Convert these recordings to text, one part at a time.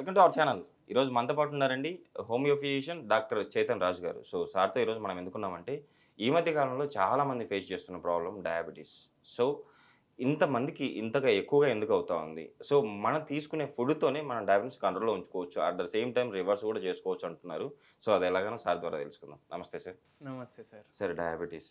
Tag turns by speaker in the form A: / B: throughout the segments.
A: Welcome to our channel. ఈరోజు మనతో పాటు ఉన్నారండి homeo physician doctor Chetan Raju garu. So సార్తో ఈరోజు మనం ఎందుకున్నామంటే ఈ మధ్య కాలంలో చాలా మంది ఫేస్ చేస్తున్న ప్రాబ్లం డయాబెటీస్. సో ఇంతమందికి ఇంతగా ఎక్కువగా ఎందుకు అవుతా ఉంది? సో మనం తీసుకునే ఫుడ్తోనే మనం డయాబెటీస్ కంట్రోల్లో ఉంచుకోవచ్చు. At the same time reverse కూడా చేసుకోవచ్చు అంటున్నారు. సో అది ఎలాగైనా సార్ ద్వారా తెలుసుకుందాం. నమస్తే సార్.
B: నమస్తే సార్.
A: Sir diabetes.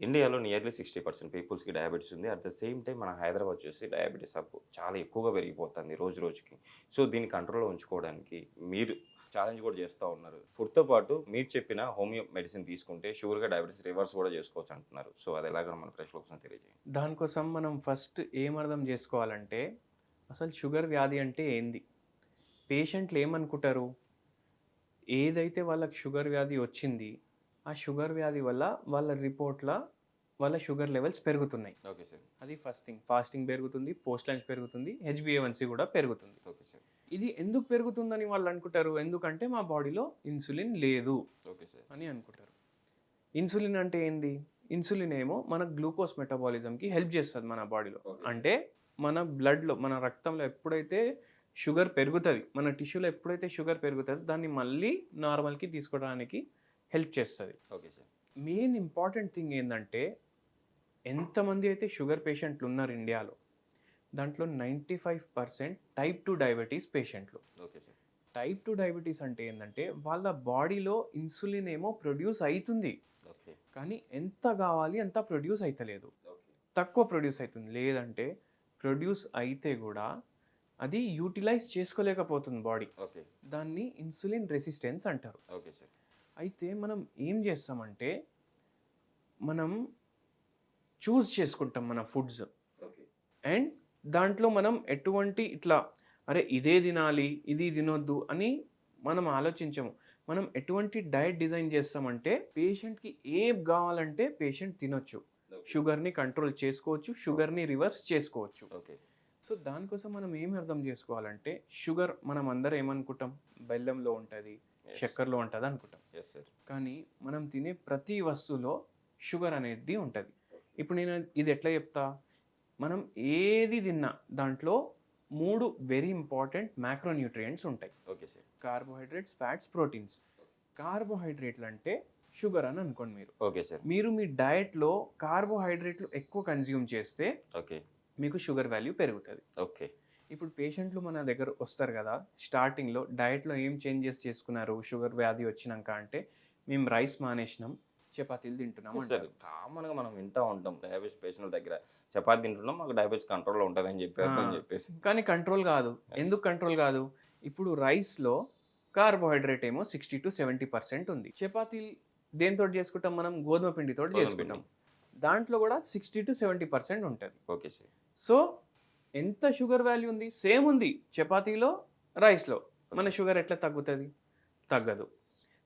A: ఇండియాలో నియర్లీ సిక్స్టీ పర్సెంట్ పీపుల్స్కి డయాబెటీస్ ఉంది. అట్ ద సేమ్ టైం మన హైదరాబాద్ చూసి డయాబెటీస్ అప్ చాలా ఎక్కువగా పెరిగిపోతుంది రోజు రోజుకి. సో దీన్ని కంట్రోల్లో ఉంచుకోవడానికి మీరు ఛాలెంజ్ కూడా చేస్తూ ఉన్నారు. ఫుడ్తో పాటు మీరు చెప్పిన హోమియో మెడిసిన్ తీసుకుంటే షుగర్గా డయాబెటీస్ రివర్స్ కూడా చేసుకోవచ్చు అంటున్నారు. సో అది ఎలాగో మన ప్రేక్షకులకు కోసం తెలియజేయండి.
B: దానికోసం మనం ఫస్ట్ ఏం అర్థం చేసుకోవాలంటే అసలు షుగర్ వ్యాధి అంటే ఏంది? పేషెంట్లు ఏమనుకుంటారు? ఏదైతే వాళ్ళకి షుగర్ వ్యాధి వచ్చింది ఆ షుగర్ వ్యాధి వల్ల వాళ్ళ రిపోర్ట్ల వాళ్ళ షుగర్ లెవెల్స్ పెరుగుతున్నాయి.
A: Okay sir.
B: అది ఫస్ట్ థింగ్ ఫాస్టింగ్ పెరుగుతుంది పోస్ట్ లంచ్ పెరుగుతుంది హెచ్బిఏవన్సీ కూడా పెరుగుతుంది.
A: Okay sir.
B: ఇది ఎందుకు పెరుగుతుందని వాళ్ళు అనుకుంటారు? ఎందుకంటే మా బాడీలో ఇన్సులిన్ లేదు
A: ఓకే సార్.
B: అని అనుకుంటారు. ఇన్సులిన్ అంటే ఏంది? ఇన్సులిన్ ఏమో మన గ్లూకోజ్ మెటబాలిజంకి హెల్ప్ చేస్తుంది మన బాడీలో. అంటే మన బ్లడ్లో మన రక్తంలో ఎప్పుడైతే షుగర్ పెరుగుతుంది మన టిష్యూలో ఎప్పుడైతే షుగర్ పెరుగుతుందో దాన్ని మళ్ళీ నార్మల్కి తీసుకోవడానికి హెల్ప్ చేస్తుంది.
A: Okay sir.
B: Main important thing ఏంటంటే ఎంతమంది అయితే షుగర్ పేషెంట్లు ఉన్నారు ఇండియాలో దాంట్లో ninety five percent type two diabetes పేషెంట్లు.
A: Okay sir.
B: Type two diabetes అంటే ఏంటంటే వాళ్ళ బాడీలో ఇన్సులిన్ ఏమో ప్రొడ్యూస్ అవుతుంది
A: ఓకే.
B: కానీ ఎంత కావాలి అంత ప్రొడ్యూస్ అవుతలేదు తక్కువ ప్రొడ్యూస్ అవుతుంది లేదంటే ప్రొడ్యూస్ అయితే కూడా అది యూటిలైజ్ చేసుకోలేకపోతుంది బాడీ.
A: ఓకే.
B: దాన్ని ఇన్సులిన్ రెసిస్టెన్స్ అంటారు.
A: Okay sir.
B: అయితే మనం ఏం చేస్తామంటే మనం చూస్ చేసుకుంటాం మన ఫుడ్స్.
A: ఓకే.
B: అండ్ దాంట్లో మనం ఎటువంటి ఇట్లా అరే ఇదే తినాలి ఇది తినొద్దు అని మనం ఆలోచించము. మనం ఎటువంటి డయట్ డిజైన్ చేస్తామంటే పేషెంట్కి ఏం కావాలంటే పేషెంట్ తినొచ్చు. షుగర్ని కంట్రోల్ చేసుకోవచ్చు షుగర్ని రివర్స్ చేసుకోవచ్చు.
A: ఓకే.
B: సో దానికోసం మనం ఏం అర్థం చేసుకోవాలంటే షుగర్ మనం అందరం ఏమనుకుంటాం? బెల్లంలో ఉంటుంది చక్కెరలో ఉంటుంది అనుకుంటాం. కానీ మనం తినే ప్రతి వస్తువులో షుగర్ అనేది ఉంటుంది. ఇప్పుడు నేను ఇది ఎట్లా చెప్తా? మనం ఏది తిన్నా దాంట్లో మూడు వెరీ ఇంపార్టెంట్ మ్యాక్రోన్యూట్రియంట్స్ ఉంటాయి.
A: Okay sir
B: carbohydrates fats proteins కార్బోహైడ్రేట్లు అంటే షుగర్ అని అనుకోండి మీరు.
A: ఓకే సార్
B: మీరు మీ డయట్లో కార్బోహైడ్రేట్లు ఎక్కువ కన్జ్యూమ్ చేస్తే
A: ఓకే
B: మీకు షుగర్ వాల్యూ పెరుగుతుంది.
A: ఓకే
B: ఇప్పుడు పేషెంట్లు మన దగ్గర వస్తారు కదా స్టార్టింగ్లో డయట్లో ఏం చేంజెస్ చేసుకున్నారు? షుగర్ వ్యాధి వచ్చినాక అంటే మేము రైస్ మానేసినాం చపాతీలు తింటున్నాం
A: సార్
B: అంటారు.
A: కామన్గా మనం వింటూ ఉంటాం డయాబెటీస్ పేషెంట్ల దగ్గర చపాతి తింటున్నాం మాకు డయాబెటీస్ కంట్రోల్లో ఉంటుంది అని చెప్పారు. అని చెప్పేసి.
B: కానీ కంట్రోల్ కాదు. ఎందుకు కంట్రోల్ కాదు? ఇప్పుడు రైస్లో కార్బోహైడ్రేట్ ఏమో సిక్స్టీ టు సెవెంటీ పర్సెంట్ ఉంది. చపాతీలు దేంతో చేసుకుంటాం మనం? గోధుమ పిండితో చేసుకుంటాం. దాంట్లో కూడా సిక్స్టీ టు సెవెంటీ పర్సెంట్ ఉంటుంది.
A: ఓకే సార్
B: సో ఎంత షుగర్ వాల్యూ ఉంది? సేమ్ ఉంది. చపాతీలో రైస్లో. మన షుగర్ ఎట్లా తగ్గుతుంది? తగ్గదు.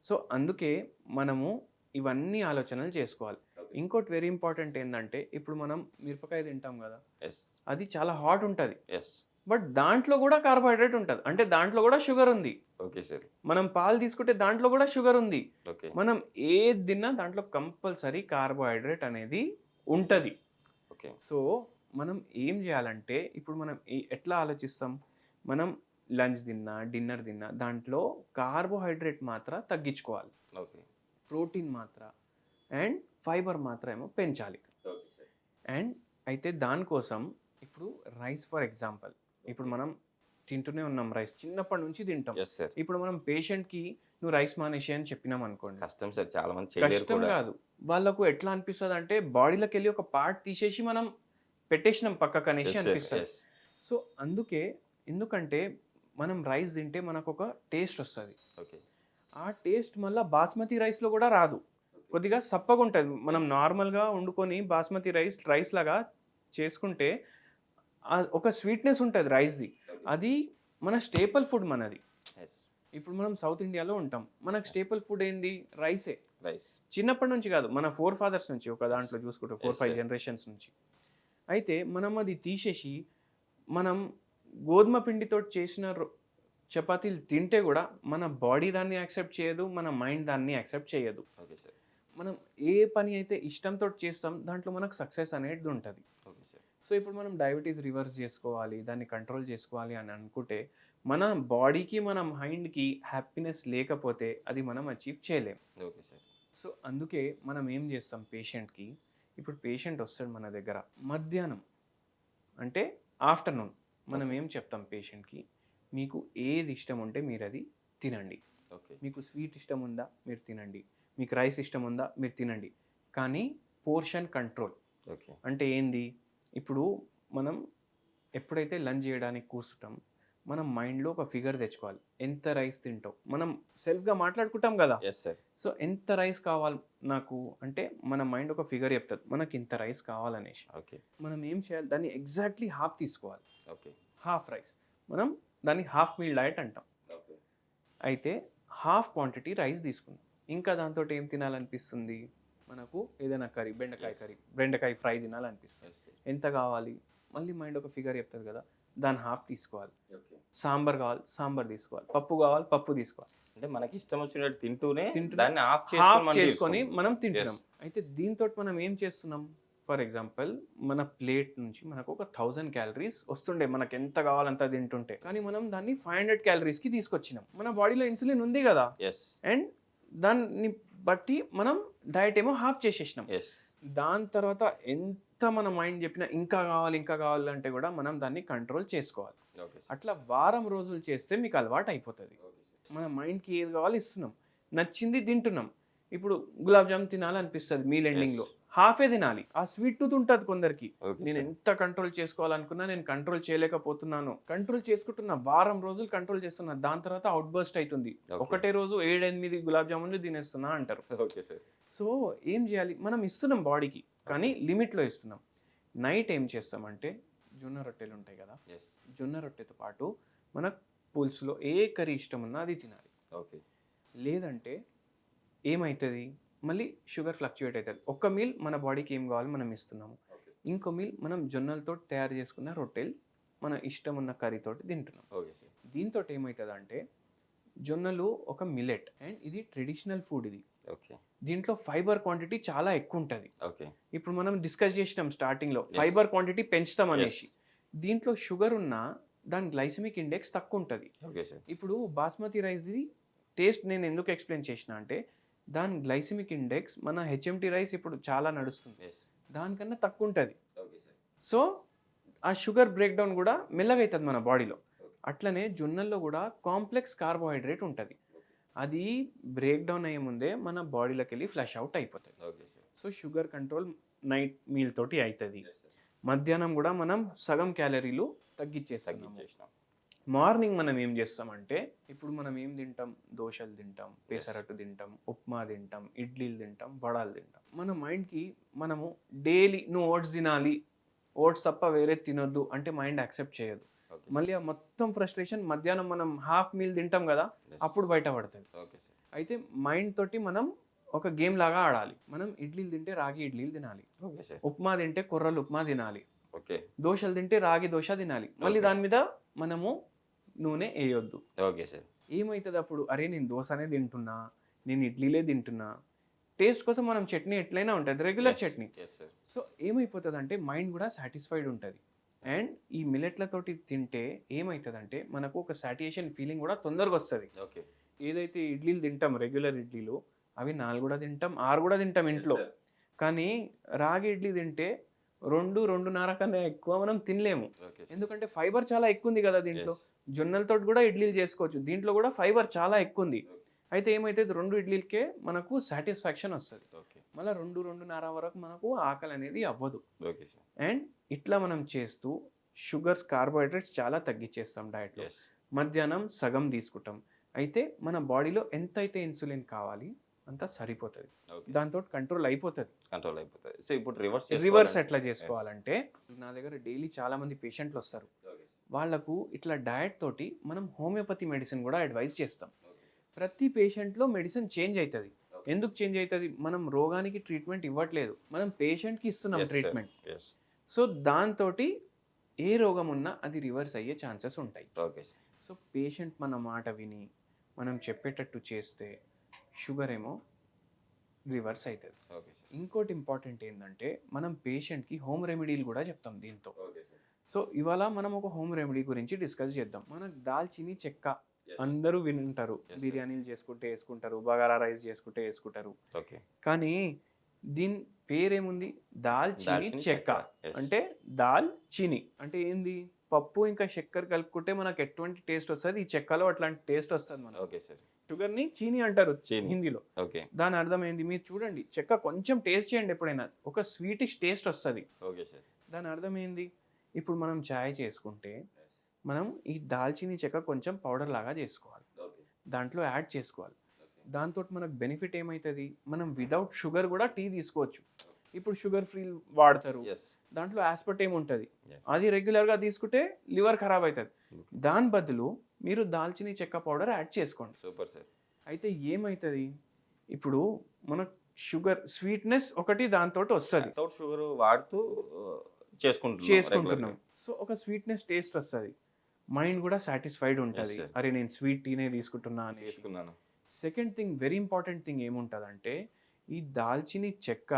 B: సో అందుకే మనము ఇవన్నీ ఆలోచనలు చేసుకోవాలి. ఇంకోటి వెరీ ఇంపార్టెంట్ ఏంటంటే ఇప్పుడు మనం మిరపకాయ తింటాం కదా.
A: ఎస్
B: అది చాలా హాట్ ఉంటుంది.
A: ఎస్
B: బట్ దాంట్లో కూడా కార్బోహైడ్రేట్ ఉంటుంది. అంటే దాంట్లో కూడా షుగర్ ఉంది.
A: ఓకే సార్
B: మనం పాలు తీసుకుంటే దాంట్లో కూడా షుగర్ ఉంది.
A: ఓకే
B: మనం ఏది తిన్నా దాంట్లో కంపల్సరీ కార్బోహైడ్రేట్ అనేది ఉంటుంది.
A: ఓకే
B: సో మనం ఏం చేయాలంటే ఇప్పుడు మనం ఎట్లా ఆలోచిస్తాం? మనం లంచ్ తిన్నా డిన్నర్ తిన్నా దాంట్లో కార్బోహైడ్రేట్ మాత్ర తగ్గించుకోవాలి.
A: ఓకే.
B: ప్రోటీన్ మాత్ర అండ్ ఫైబర్ మాత్ర ఏమో పెంచాలి అండ్ అయితే దానికోసం ఇప్పుడు రైస్ ఫర్ ఎగ్జాంపుల్. ఇప్పుడు మనం తింటూనే ఉన్నాం రైస్ చిన్నప్పటి నుంచి తింటాం. ఇప్పుడు మనం పేషెంట్కి నువ్వు రైస్ మానేసి అని చెప్పినాం అనుకోండి
A: కష్టం సార్ చాలా మంది
B: కష్టం కాదు. వాళ్ళకు ఎట్లా అనిపిస్తుంది అంటే బాడీలోకి వెళ్ళి ఒక పార్ట్ తీసేసి మనం పెట్టేసినాం పక్కకు అనేసి. అనిపిస్తుంది. సో అందుకే ఎందుకంటే మనం రైస్ తింటే మనకు ఒక టేస్ట్ వస్తుంది.
A: ఓకే
B: ఆ టేస్ట్ మళ్ళీ బాస్మతి రైస్లో కూడా రాదు. కొద్దిగా సప్పగా ఉంటుంది మనం నార్మల్గా వండుకొని బాస్మతి రైస్ రైస్ లాగా చేసుకుంటే ఒక స్వీట్నెస్ ఉంటుంది రైస్ది. అది మన స్టేపుల్ ఫుడ్ మనది. ఇప్పుడు మనం సౌత్ ఇండియాలో ఉంటాం. మనకు స్టేపుల్ ఫుడ్ ఏంది? రైసే.
A: రైస్
B: చిన్నప్పటి నుంచి కాదు మన ఫోర్ ఫాదర్స్ నుంచి ఒక దాంట్లో చూసుకుంటే ఫోర్ ఫైవ్. జనరేషన్స్ నుంచి. అయితే మనం అది తీసేసి మనం గోధుమ పిండితో చేసిన చపాతీలు తింటే కూడా మన బాడీ దాన్ని యాక్సెప్ట్ చేయదు మన మైండ్ దాన్ని యాక్సెప్ట్ చేయదు.
A: Okay sir.
B: మనం ఏ పని అయితే ఇష్టంతో చేస్తాం దాంట్లో మనకు సక్సెస్ అనేది ఉంటుంది.
A: Okay sir.
B: సో ఇప్పుడు మనం డయాబెటీస్ రివర్స్ చేసుకోవాలి దాన్ని కంట్రోల్ చేసుకోవాలి అని అనుకుంటే మన బాడీకి మన మైండ్కి హ్యాపీనెస్ లేకపోతే అది మనం అచీవ్ చేయలేం.
A: Okay sir.
B: సో అందుకే మనం ఏం చేస్తాం పేషెంట్కి ఇప్పుడు పేషెంట్ వస్తాడు మన దగ్గర. మధ్యాహ్నం అంటే ఆఫ్టర్నూన్ మనం ఏం చెప్తాం పేషెంట్కి మీకు ఏది ఇష్టం ఉంటే మీరు అది తినండి.
A: ఓకే.
B: మీకు స్వీట్ ఇష్టం ఉందా మీరు తినండి. మీకు రైస్ ఇష్టం ఉందా మీరు తినండి. కానీ పోర్షన్ కంట్రోల్
A: ఓకే.
B: అంటే ఏంది? ఇప్పుడు మనం ఎప్పుడైతే లంచ్ చేయడానికి కూర్చుంటాం మనం మైండ్లో ఒక ఫిగర్ తెచ్చుకోవాలి. ఎంత రైస్ తింటావు మనం సెల్ఫ్గా మాట్లాడుకుంటాం కదా.
A: ఎస్ సార్
B: సో ఎంత రైస్ కావాలి నాకు? అంటే మన మైండ్ ఒక ఫిగర్ చెప్తుంది. మనకి ఇంత రైస్ కావాలనేసి.
A: ఓకే
B: మనం ఏం చేయాలి? దాన్ని ఎగ్జాక్ట్లీ హాఫ్ తీసుకోవాలి.
A: ఓకే
B: హాఫ్ రైస్ మనం దాన్ని హాఫ్ మీల్ డయట్ అంటాం.
A: ఓకే
B: అయితే హాఫ్ క్వాంటిటీ రైస్ తీసుకుందాం. ఇంకా దాంతో ఏం తినాలనిపిస్తుంది? మనకు ఏదైనా కర్రీ బెండకాయ. కర్రీ బెండకాయ ఫ్రై తినాలనిపిస్తుంది. ఎంత కావాలి? మళ్ళీ మైండ్ ఒక ఫిగర్ చెప్తుంది కదా. దాన్ని హాఫ్ తీసుకోవాలి.
A: ఓకే.
B: సాంబార్ కావాలి సాంబార్ తీసుకోవాలి. పప్పు కావాలి పప్పు తీసుకోవాలి.
A: అంటే మనకి ఇష్టం వచ్చినట్టు తింటూనే దాన్ని ఆఫ్
B: హాఫ్
A: చేసుకొని
B: మనం తింటున్నాం. అయితే దీంతో మనం ఏం చేస్తున్నాం? ఫర్ ఎగ్జాంపుల్ మన ప్లేట్ నుంచి మనకు ఒక థౌజండ్ క్యాలరీస్ వస్తుండే. మనకు ఎంత కావాలంత తింటుంటే. కానీ మనం దాన్ని ఫైవ్ హండ్రెడ్ క్యాలరీస్కి తీసుకొచ్చినాం. మన బాడీలో ఇన్సులిన్ ఉంది కదా. అండ్ దాన్ని బట్టి మనం డయట్ ఏమో హాఫ్ చేసేసినాం. దాని తర్వాత ఎంత మన మైండ్ చెప్పినా ఇంకా కావాలి ఇంకా కావాలంటే కూడా మనం దాన్ని కంట్రోల్ చేసుకోవాలి.
A: ఓకే
B: అట్లా వారం రోజులు చేస్తే మీకు అలవాటు అయిపోతుంది. మన మైండ్కి ఏది కావాలో ఇస్తున్నాం. నచ్చింది తింటున్నాం. ఇప్పుడు గులాబ్ జామ్ తినాలనిపిస్తుంది మీల్ ఎండింగ్లో హాఫే తినాలి. ఆ స్వీట్ టూత్ ఉంటుంది కొందరికి. నేను ఎంత కంట్రోల్ చేసుకోవాలనుకున్నా నేను కంట్రోల్ చేయలేకపోతున్నాను. కంట్రోల్ చేసుకుంటున్నా వారం రోజులు కంట్రోల్ చేస్తున్నా. దాని తర్వాత అవుట్ బర్స్ట్ అవుతుంది. ఒకటే రోజు ఏడెనిమిది గులాబ్ జామున్లు తినేస్తున్నా అంటారు.
A: Okay sir.
B: సో ఏం చేయాలి? మనం ఇస్తున్నాం బాడీకి. కానీ లిమిట్లో ఇస్తున్నాం. నైట్ ఏం చేస్తామంటే జొన్న రొట్టెలు ఉంటాయి కదా జొన్న రొట్టెతో పాటు మన పులుసులో ఏ కర్రీ ఇష్టం ఉన్నా అది తినాలి.
A: ఓకే.
B: లేదంటే ఏమవుతుంది మళ్ళీ షుగర్ ఫ్లక్చుయేట్ అవుతుంది ఒక్క మీల్ మన బాడీకి ఏం కావాలి మనం ఇస్తున్నాము. ఇంకో మీల్ మనం జొన్నలతో తయారు చేసుకున్న రొట్టెలు మన ఇష్టం ఉన్న కర్రీతోటి తింటున్నాం.
A: Okay sir.
B: దీంతో ఏమవుతుంది అంటే జొన్నలు ఒక మిలెట్ అండ్ ఇది ట్రెడిషనల్ ఫుడ్ ఇది. దీంట్లో ఫైబర్ క్వాంటిటీ చాలా ఎక్కువ ఉంటుంది
A: ఓకే.
B: ఇప్పుడు మనం డిస్కస్ చేసినాం స్టార్టింగ్లో
A: Yes.
B: ఫైబర్ క్వాంటిటీ పెంచుతాం అనేసి. దీంట్లో షుగర్ ఉన్న దాని గ్లైసమిక్ ఇండెక్స్ తక్కువ ఉంటుంది
A: ఓకే సార్.
B: ఇప్పుడు బాస్మతి రైస్ది టేస్ట్ నేను ఎందుకు ఎక్స్ప్లెయిన్ చేసిన అంటే దాని గ్లైసమిక్ ఇండెక్స్ మన హెచ్ఎంటి రైస్ ఇప్పుడు చాలా నడుస్తుంది. దానికన్నా తక్కువ ఉంటుంది సో ఆ షుగర్ బ్రేక్ డౌన్ కూడా మెల్లగా అవుతుంది మన బాడీలో. అట్లనే జొన్నల్లో కూడా కాంప్లెక్స్ కార్బోహైడ్రేట్ ఉంటుంది. అది బ్రేక్ డౌన్ అయ్యే ముందే మన బాడీలోకి వెళ్ళి ఫ్లష్ అవుట్ అయిపోతుంది. So sugar control night meal తోటి అవుతుంది మధ్యాహ్నం కూడా మనం సగం క్యాలరీలు తగ్గించేస్తాం మార్నింగ్ మనం ఏం చేస్తామంటే ఇప్పుడు మనం ఏం తింటాం? దోశలు తింటాం పెసరట్టు తింటాం ఉప్మా తింటాం ఇడ్లీలు తింటాం వడాలు తింటాం. మన మైండ్కి మనము డైలీ నువ్వు ఓట్స్ తినాలి. ఓట్స్ తప్ప వేరే తినొద్దు అంటే మైండ్ యాక్సెప్ట్ చేయదు. మళ్ళీ ఆ మొత్తం ఫ్రస్ట్రేషన్ మధ్యాహ్నం మనం హాఫ్ మీల్ తింటాం కదా అప్పుడు బయటపడుతుంది
A: ఓకే సార్
B: అయితే మైండ్ తోటి మనం ఒక గేమ్ లాగా ఆడాలి. మనం ఇడ్లీలు తింటే రాగి ఇడ్లీలు తినాలి.
A: ఓకే సార్
B: ఉప్మా తింటే కుర్రలు ఉప్మా తినాలి.
A: ఓకే
B: దోశలు తింటే రాగి దోశ తినాలి. మళ్ళీ. దాని మీద మనము నూనె వేయొద్దు.
A: ఓకే సార్
B: ఏమవుతుంది అప్పుడు? అరే నేను దోశనే తింటున్నా నేను ఇడ్లీలే తింటున్నా. టేస్ట్ కోసం మనం చట్నీ ఎట్లయినా ఉంటుంది. రెగ్యులర్ చట్నీ. సో ఏమైపోతుంది అంటే మైండ్ కూడా సాటిస్ఫైడ్ ఉంటుంది. అండ్ ఈ మిలెట్లతోటి తింటే ఏమవుతుందంటే మనకు ఒక సాటిస్ఫాక్షన్ ఫీలింగ్ కూడా తొందరగా వస్తుంది.
A: ఓకే.
B: ఏదైతే ఇడ్లీలు తింటాం రెగ్యులర్ ఇడ్లీలు అవి నాలుగు కూడా తింటాం ఆరు కూడా తింటాం ఇంట్లో. కానీ రాగి ఇడ్లీ తింటే రెండు రెండున్నర కన్నా ఎక్కువ మనం తినలేము. ఎందుకంటే ఫైబర్ చాలా ఎక్కువ ఉంది కదా దీంట్లో. జొన్నలతో కూడా ఇడ్లీలు చేసుకోవచ్చు. దీంట్లో కూడా ఫైబర్ చాలా ఎక్కువ ఉంది అయితే ఏమైతే రెండు ఇడ్లీలకే మనకు సాటిస్ఫాక్షన్ వస్తుంది.
A: ఓకే.
B: మళ్ళీ రెండు రెండున్నర వరకు మనకు ఆకలి అనేది అవ్వదు.
A: Okay sir.
B: అండ్ ఇట్లా మనం చేస్తూ షుగర్స్ కార్బోహైడ్రేట్స్ చాలా తగ్గించేస్తాం డయట్లో మధ్యాహ్నం సగం తీసుకుంటాం. అయితే మన బాడీలో ఎంత అయితే ఇన్సులిన్ కావాలి అంత సరిపోతుంది. దాంతో కంట్రోల్ అయిపోతుంది.
A: కంట్రోల్ అయిపోతుంది. సో ఇప్పుడు రివర్స్
B: రివర్స్ ఎట్లా చేసుకోవాలంటే నా దగ్గర డైలీ చాలా మంది పేషెంట్లు వస్తారు.
A: ఓకే
B: వాళ్ళకు ఇట్లా డయట్ తోటి మనం హోమియోపతి మెడిసిన్ కూడా అడ్వైస్ చేస్తాం. ప్రతి పేషెంట్లో మెడిసిన్ చేంజ్ అవుతుంది ఎందుకు చేంజ్ అవుతుంది మనం రోగానికి ట్రీట్మెంట్ ఇవ్వట్లేదు. మనం పేషెంట్కి ఇస్తున్నాం ట్రీట్మెంట్ సో దాంతో ఏ రోగం ఉన్నా అది రివర్స్ అయ్యే ఛాన్సెస్ ఉంటాయి.
A: ఓకే
B: సో పేషెంట్ మన మాట విని మనం చెప్పేటట్టు చేస్తే షుగర్ ఏమో రివర్స్ అవుతుంది
A: ఓకే సార్
B: ఇంకోటి ఇంపార్టెంట్ ఏంటంటే మనం పేషెంట్కి హోమ్ రెమెడీలు కూడా చెప్తాం దీంతో.
A: ఓకే సార్
B: సో ఇవాళ మనం ఒక హోమ్ రెమెడీ గురించి డిస్కస్ చేద్దాం. మనకు దాల్చిని చెక్క అందరూ వినుంటారు. బిర్యానీలు చేసుకుంటే వేసుకుంటారు బగారా రైస్ చేసుకుంటే వేసుకుంటారు.
A: ఓకే
B: కానీ దీని పేరేముంది? దాల్చిని
A: దాల్చిని
B: చెక్క. అంటే దాల్ చిని అంటే ఏంది? పప్పు ఇంకా చక్కెర కలుపుకుంటే మనకు ఎటువంటి టేస్ట్ వస్తుంది? ఈ చెక్కలో అట్లాంటి టేస్ట్ వస్తుంది మనకు.
A: ఓకే సార్
B: షుగర్ని చీని అంటారు. హిందీలో.
A: ఓకే
B: దాని అర్థం ఏంది? మీరు చూడండి. చెక్క కొంచెం టేస్ట్ చేయండి ఎప్పుడైనా. ఒక స్వీటిష్ టేస్ట్ వస్తుంది.
A: ఓకే సార్
B: దాని అర్థం ఏంది? ఇప్పుడు మనం చాయ్ చేసుకుంటే మనం ఈ దాల్చిని చెక్క కొంచెం పౌడర్ లాగా చేసుకోవాలి. దాంట్లో యాడ్ చేసుకోవాలి. దాంతో మనకు బెనిఫిట్ ఏమవుతుంది మనం వితౌట్ షుగర్ కూడా టీ తీసుకోవచ్చు. ఇప్పుడు షుగర్ ఫ్రీ వాడతారు. దాంట్లో ఆస్పర్టేమ్ ఉంటుంది. అది రెగ్యులర్గా తీసుకుంటే లివర్ ఖరాబ్ అవుతుంది
A: Okay.
B: దాని బదులు మీరు దాల్చిని చెక్క పౌడర్ యాడ్ చేసుకోండి.
A: Super sir.
B: అయితే ఏమవుతుంది ఇప్పుడు మన షుగర్ స్వీట్నెస్ ఒకటి దాంతో వస్తుంది.
A: షుగర్ వాడుతూ చేసుకుంటున్నాం
B: చేసుకుంటున్నాం. సో ఒక స్వీట్నెస్ టేస్ట్ వస్తుంది. మైండ్ కూడా సాటిస్ఫైడ్ ఉంటుంది. అరే నేను స్వీట్ టీనే తీసుకుంటున్నా. అని
A: చేసుకున్నాను
B: second thing very important thing ఏముంటుందంటే ఈ దాల్చిని చెక్క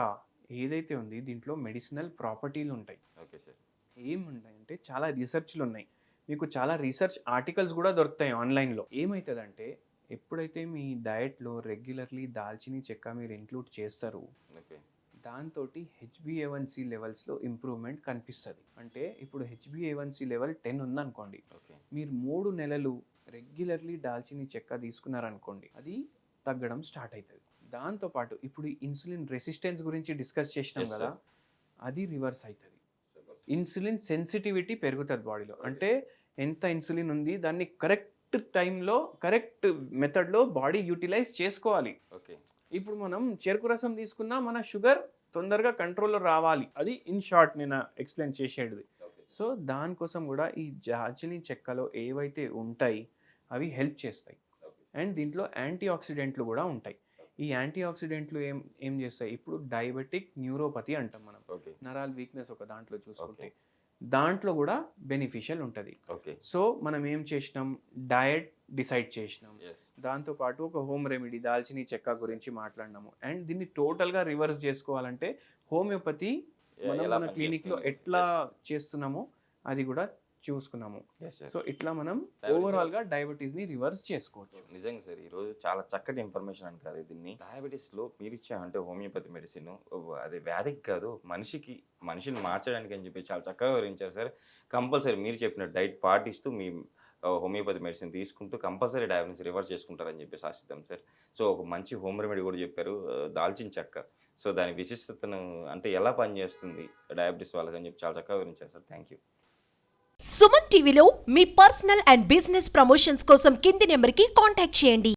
B: ఏదైతే ఉంది దీంట్లో మెడిసినల్ ప్రాపర్టీలు ఉంటాయి.
A: ఓకే సార్
B: ఏముంటాయంటే చాలా రీసెర్చ్లు ఉన్నాయి. మీకు చాలా రీసెర్చ్ ఆర్టికల్స్ కూడా దొరుకుతాయి ఆన్లైన్లో. ఏమవుతుందంటే ఎప్పుడైతే మీ డయట్లో రెగ్యులర్లీ దాల్చిని చెక్క మీరు ఇంక్లూడ్ చేస్తారు
A: ఓకే.
B: దాంతో హెచ్బిఏవన్సి లెవెల్స్లో ఇంప్రూవ్మెంట్ కనిపిస్తుంది. అంటే ఇప్పుడు హెచ్బిఏవన్సి లెవెల్ టెన్ ఉందనుకోండి.
A: ఓకే.
B: మీరు మూడు నెలలు రెగ్యులర్లీ దాల్చిని చెక్క తీసుకున్నారనుకోండి అది తగ్గడం స్టార్ట్ అవుతుంది దాంతోపాటు ఇప్పుడు ఇన్సులిన్ రెసిస్టెన్స్ గురించి డిస్కస్ చేసినాం కదా. అది రివర్స్ అవుతుంది ఇన్సులిన్ సెన్సిటివిటీ పెరుగుతుంది బాడీలో అంటే ఎంత ఇన్సులిన్ ఉంది దాన్ని కరెక్ట్ టైంలో కరెక్ట్ మెథడ్లో బాడీ యూటిలైజ్ చేసుకోవాలి.
A: ఓకే
B: ఇప్పుడు మనం చెరుకు రసం తీసుకున్నా మన షుగర్ తొందరగా కంట్రోల్లో రావాలి. అది ఇన్ షార్ట్ నేను ఎక్స్ప్లెయిన్ చేసేది సో దానికోసం కూడా ఈ జాజిని చెక్కలో ఏవైతే ఉంటాయి అవి హెల్ప్ చేస్తాయి. అండ్ దీంట్లో యాంటీ ఆక్సిడెంట్లు కూడా ఉంటాయి. ఈ యాంటీ ఆక్సిడెంట్లు ఏం ఏం చేస్తాయి? ఇప్పుడు డయాబెటిక్ న్యూరోపతి అంటాం మనం. నరాల వీక్నెస్ ఒక దాంట్లో చూసుకుంటే. దాంట్లో కూడా బెనిఫిషియల్ ఉంటుంది. సో మనం ఏం చేసినాం? డయట్ డిసైడ్ చేసినాం. దాంతోపాటు ఒక హోమ్ రెమెడీ దాల్చిని చెక్క గురించి మాట్లాడినాము. అండ్ దీన్ని టోటల్గా రివర్స్ చేసుకోవాలంటే హోమియోపతి మనం మన క్లినిక్లో? ఎట్లా. చేస్తున్నామో అది కూడా చూసుకున్నాము. సో ఇట్లా మనం
A: Diabetes-
B: ఓవరాల్గా డయాబెటీస్ని రివర్స్ చేసుకోవచ్చు.
A: నిజంగా సార్ ఈరోజు చాలా చక్కటి ఇన్ఫర్మేషన్ అంటారు దీన్ని. డయాబెటీస్లో మీరు ఇచ్చే అంటే హోమియోపతి మెడిసిన్ అది వ్యాధికి కాదు మనిషికి మనిషిని మార్చడానికి అని చెప్పి చాలా చక్కగా వివరించారు సార్. కంపల్సరీ మీరు చెప్పిన డైట్ పాటిస్తూ మీ హోమియోపతి మెడిసిన్ తీసుకుంటూ కంపల్సరీ డయాబెటీస్ రివర్స్ చేసుకుంటారని చెప్పేసి ఆశిద్దాం సార్. సో ఒక మంచి హోమ్ రెమెడీ కూడా చెప్పారు దాల్చిన చెక్క. సో దాని విశిష్టతను అంటే ఎలా పనిచేస్తుంది డయాబెటీస్ వాళ్ళకి అని చెప్పి చాలా చక్కగా వివరించారు సార్. Thank you.
C: సుమన్ టీవీలో మీ పర్సనల్ అండ్ బిజినెస్ ప్రమోషన్స్ కోసం కింది నెంబర్కి కాంటాక్ట్ చేయండి.